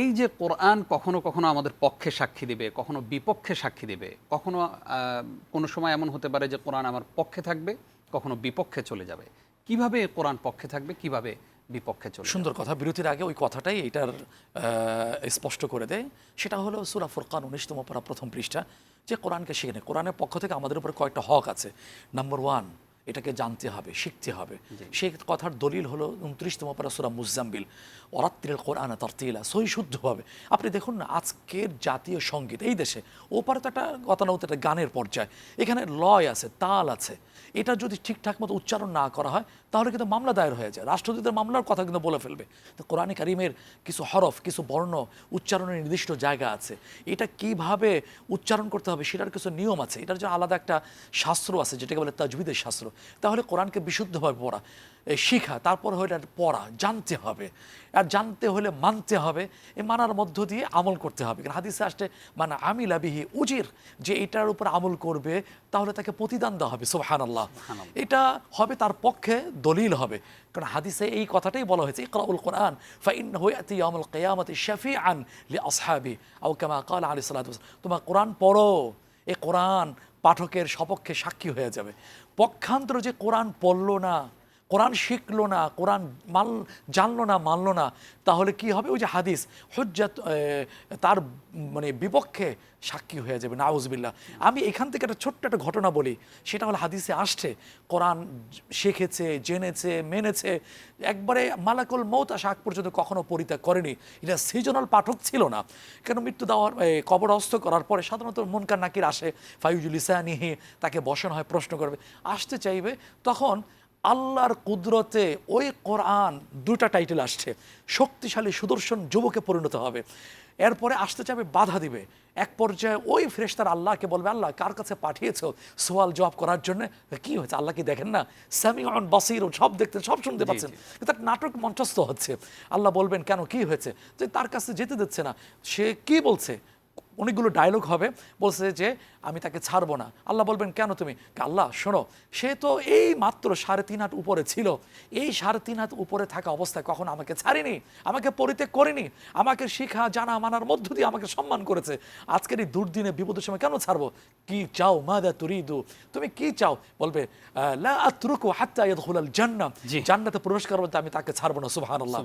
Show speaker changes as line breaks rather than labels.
এই যে কোরআন কখনো কখনো আমাদের পক্ষে সাক্ষী দিবে, কখনো বিপক্ষে সাক্ষী দিবে, কখনো কোনো সময় এমন হতে পারে যে কোরআন আমার পক্ষে থাকবে, কখনো বিপক্ষে চলে যাবে। কীভাবে কোরআন পক্ষে থাকবে, কীভাবে বিপক্ষে চলে
সুন্দর কথা, বিরতির আগে ওই কথাটাই এটার স্পষ্ট করে দেয়। সেটা হলো সুরা ফুরকান উনিশতম পারা প্রথম পৃষ্ঠা, যে কোরআনকে শিখে নেয় কোরআনের পক্ষ থেকে আমাদের উপর কয়েকটা হক আছে। নাম্বার ওয়ান এটাকে জানতে হবে শিখতে হবে। সেই কথার দলিল হলো উনত্রিশতম পারা সুরা মুজাম্বিল অরাত্রিল কোরআন তরতিলা সহি শুদ্ধভাবে। আপনি দেখুন না আজকের জাতীয় সংগীত এই দেশে ওপারে তো একটা গতানুগত একটা গানের পর্যায়। এখানে লয় আছে তাল আছে। এটা যদি ঠিকঠাক মতো উচ্চারণ না করা হয় তাহলে কিন্তু মামলা দায়ের হয়ে যায়। রাষ্ট্রদূতের মামলার কথা কিন্তু বলে ফেলবে। তো কোরআনে কারিমের কিছু হরফ কিছু বর্ণ উচ্চারণের নির্দিষ্ট জায়গা আছে। এটা কীভাবে উচ্চারণ করতে হবে সেটার কিছু নিয়ম আছে। এটার জন্য আলাদা একটা শাস্ত্র আছে যেটাকে বলে তাজবিদের শাস্ত্র। তাহলে কোরআনকে বিশুদ্ধভাবে পড়া শিখা তারপর হলে এটা পড়া জানতে হবে। আর জানতে হলে মানতে হবে এই মানার মধ্য দিয়ে আমল করতে হবে। কারণ হাদিসে আসতে মানে আমি লাবিহি উজির যে এটার উপর আমল করবে তাহলে তাকে প্রতিদান দেওয়া হবে সুবহান আল্লাহ এটা হবে তার পক্ষে দলিল হবে। কারণ হাদিসে এই কথাটাই বলা হয়েছে, ইকরাউল কোরআন ফাইন হইয়াতি আমল কেয়ামত কিয়ামাতি শাফিআন লি আসহাবি আউ কামা কাল আলি সাল্লা তোমার কোরআন পড়ো, এ কোরআন পাঠকের সপক্ষে সাক্ষী হয়ে যাবে। পক্ষান্তর যে কোরআন পড়ল না কোরআন শিখলো না, কোরআন মাল, জানলো না, মানলো না, তাহলে কি হবে? ওই যে হাদিস, হজ্জাত তার মানে বিপক্ষে সাক্ষী হয়ে যাবে নাউজবিল্লা আমি এখান থেকে একটা ছোট্ট একটা ঘটনা বলি, সেটা হলো হাদিসে আসছে, কোরআন শিখেছে, জেনেছে, মেনেছে, একবারে মালাকুল মৌত আসা আগ পর্যন্ত কখনো পরিত্যাগ করেনি। এটা সিজনাল পাঠক ছিল না। কেন মৃত্যু দেওয়ার কবরস্থ করার পরে সাধারণত মনকার নাকির আসে ফাইজুল ইসানিহি তাকে বসানো হয়, প্রশ্ন করবে। আসতে চাইবে, তখন আল্লাহর কুদরতে ওই কোরআন দুটা টাইটেল আসছে। শক্তিশালী সুদর্শন যুবকে পরিণত হবে। এরপরে আসতে চাবে বাধা দিবে। এক পর্যায়ে ওই ফ্রেশতার আল্লাহকে বলবে আল্লাহ কার কাছে পাঠিয়েছো সোয়াল জবাব করার জন্য? কি হয়েছে? আল্লাহ কি দেখেন না? সামিউন বাসির সব দেখতে সব শুনতে পাচ্ছেন। একটা নাটক মঞ্চস্থ হচ্ছে। আল্লাহ বলবেন কেন? কি হয়েছে? যে তার কাছে যেতে দিচ্ছে না। সে কি বলছে? অনেকগুলো ডায়লগ হবে। বলছে যে আমি তাকে ছাড়বো না। আল্লাহ বলবেন কেন তুমি? আল্লাহ শোনো সে তো এই মাত্র সাড়ে তিন হাত উপরে ছিল। এই সাড়ে তিন হাত উপরে থাকা অবস্থায় কখনো আমাকে ছাড়েনি আমাকে পরিত্যাগ করেনি আমাকে শিখা জানা মানার মধ্য দিয়ে আমাকে সম্মান করেছে। আজকের এই দুর্দিনে বিপদের সময় কেন ছাড়বো? কি চাও মাদা তুরিদু? তুমি কি চাও? বলবে লা আতরুকু হাত্তা ইয়াদখুলাল জান্নাহ। জান্নাতে প্রবেশ করব আমি তাকে ছাড়বো না সুবহানাল্লাহ।